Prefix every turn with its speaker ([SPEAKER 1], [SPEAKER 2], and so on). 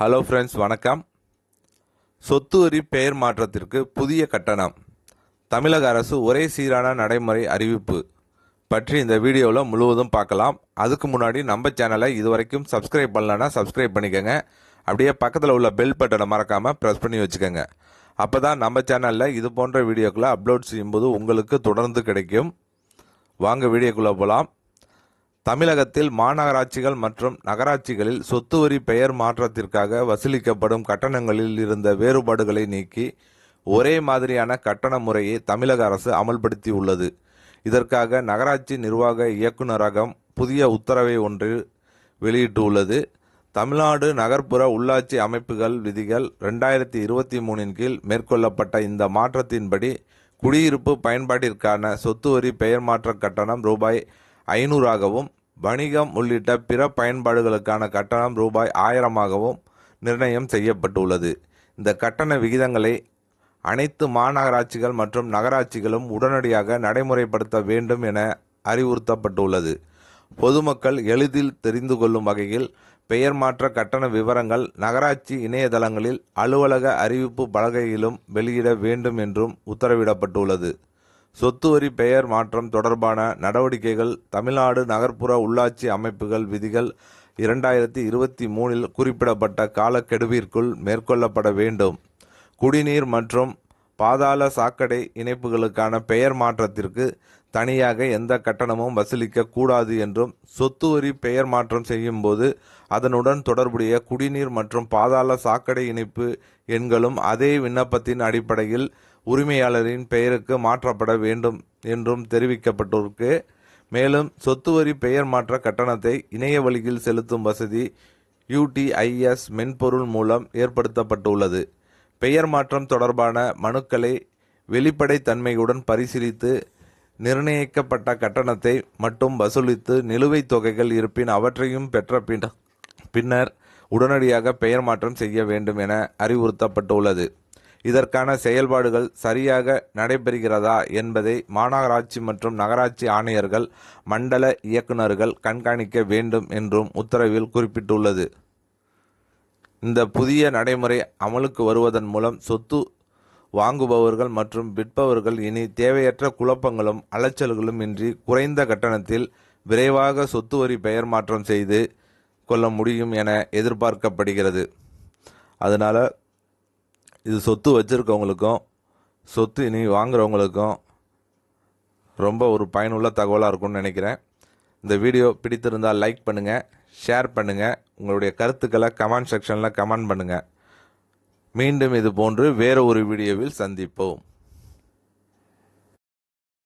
[SPEAKER 1] Hello friends வணக்கம். சொத்து வரி பெயர் மாற்றத்திற்கு புதிய கட்டணம். தமிழக அரசு ஒரே சீரான நடைமுறை அறிவிப்பு பற்றி இந்த வீடியோவில் முழுவதும் பார்க்கலாம். அதுக்கு முன்னாடி நம்ம சேனலை இதுவரைக்கும் சப்ஸ்கிரைப் பண்ணலன்னா சப்ஸ்கிரைப் பண்ணிக்கோங்க. அப்படியே பக்கத்தில் உள்ள பெல் பட்டனை மறக்காமல் ப்ரெஸ் பண்ணி வச்சுக்கோங்க. அப்போ தான் நம்ம சேனலில் இது போன்ற வீடியோக்களை அப்லோட் செய்யும்போது உங்களுக்கு தொடர்ந்து கிடைக்கும். வாங்க வீடியோக்குள்ளே போகலாம் தமிழகத்தில் மாநகராட்சிகள் மற்றும் நகராட்சிகளில் சொத்து வரி பெயர் மாற்றத்திற்காக வசூலிக்கப்படும் கட்டணங்களில் இருந்த வேறுபாடுகளை நீக்கி ஒரே மாதிரியான கட்டண முறையை தமிழக அரசு அமல்படுத்தி உள்ளது இதற்காக நகராட்சி நிர்வாக இயக்குநரகம் புதிய உத்தரவை ஒன்று வெளியிட்டுள்ளது. தமிழ்நாடு நகர்ப்புற உள்ளாட்சி அமைப்புகள் விதிகள் ரெண்டாயிரத்தி இருபத்தி மூணின் கீழ் மேற்கொள்ளப்பட்ட இந்த மாற்றத்தின்படி குடியிருப்பு பயன்பாட்டிற்கான சொத்து வரி பெயர் மாற்ற கட்டணம் ரூபாய் ஐநூறாகவும் வணிகம் உள்ளிட்ட பிற பயன்பாடுகளுக்கான கட்டணம் ரூபாய் ஆயிரமாகவும் நிர்ணயம் செய்யப்பட்டுள்ளது. இந்த கட்டண விகிதங்களை அனைத்து மாநகராட்சிகள் மற்றும் நகராட்சிகளும் உடனடியாக நடைமுறைப்படுத்த வேண்டும் என அறிவுறுத்தப்பட்டுள்ளது. பொதுமக்கள் எளிதில் தெரிந்து கொள்ளும் வகையில் பெயர் மாற்ற கட்டண விவரங்கள் நகராட்சி இணையதளங்களில் அலுவலக அறிவிப்பு பலகையிலும் வெளியிட வேண்டும் என்றும் உத்தரவிடப்பட்டுள்ளது. சொத்து வரி பெயர் மாற்றம் தொடர்பான நடவடிக்கைகள் தமிழ்நாடு நகர்ப்புற உள்ளாட்சி அமைப்புகள் விதிகள் இரண்டாயிரத்தி இருபத்தி மூணில் குறிப்பிடப்பட்ட காலக்கெடுவிற்குள் மேற்கொள்ளப்பட வேண்டும். குடிநீர் மற்றும் பாதாள சாக்கடை இணைப்புகளுக்கான பெயர் மாற்றத்திற்கு தனியாக எந்த கட்டணமும் வசூலிக்க கூடாது என்றும் சொத்து வரி பெயர் மாற்றம் செய்யும் போது அதனுடன் தொடர்புடைய குடிநீர் மற்றும் பாதாள சாக்கடை இணைப்பு எண்களும் அதே விண்ணப்பத்தின் அடிப்படையில் உரிமையாளரின் பெயருக்கு மாற்றப்பட வேண்டும் என்றும் தெரிவிக்கப்பட்டிருக்கு. மேலும் சொத்து வரி பெயர் மாற்ற கட்டணத்தை இணைய வழியில் செலுத்தும் வசதி யூடிஐஎஸ் மென்பொருள் மூலம் ஏற்படுத்தப்பட்டுள்ளது. பெயர் மாற்றம் தொடர்பான மனுக்களை வெளிப்படைத்தன்மையுடன் பரிசீலித்து நிர்ணயிக்கப்பட்ட கட்டணத்தை மட்டும் வசூலித்து நிலுவைத் தொகைகள் இருப்பின் அவற்றையும் பெற்ற பின் பின்னர் உடனடியாக பெயர் மாற்றம் செய்ய வேண்டும் என அறிவுறுத்தப்பட்டுள்ளது. இதற்கான செயல்பாடுகள் சரியாக நடைபெறுகிறதா என்பதை மாநகராட்சி மற்றும் நகராட்சி ஆணையர்கள் மண்டல இயக்குநர்கள் கண்காணிக்க வேண்டும் என்றும் உத்தரவில் குறிப்பிட்டுள்ளது. இந்த புதிய நடைமுறை அமலுக்கு வருவதன் மூலம் சொத்து வாங்குபவர்கள் மற்றும் விற்பவர்கள் இனி தேவையற்ற குழப்பங்களும் அலைச்சல்களும் இன்றி குறைந்த கட்டணத்தில் விரைவாக சொத்து வரி பெயர் மாற்றம் செய்து கொள்ள முடியும் என எதிர்பார்க்கப்படுகிறது. அதனால் இது சொத்து வச்சுருக்கவங்களுக்கும் சொத்து இனி வாங்குறவங்களுக்கும் ரொம்ப ஒரு பயனுள்ள தகவலாக இருக்கும்னு நினைக்கிறேன். இந்த வீடியோ பிடித்திருந்தால் லைக் பண்ணுங்கள் ஷேர் பண்ணுங்கள் உங்களுடைய கருத்துக்களை கமெண்ட் செக்ஷனில் கமெண்ட் பண்ணுங்கள் மீண்டும் இது போன்று வேறு ஒரு வீடியோவில் சந்திப்போம்.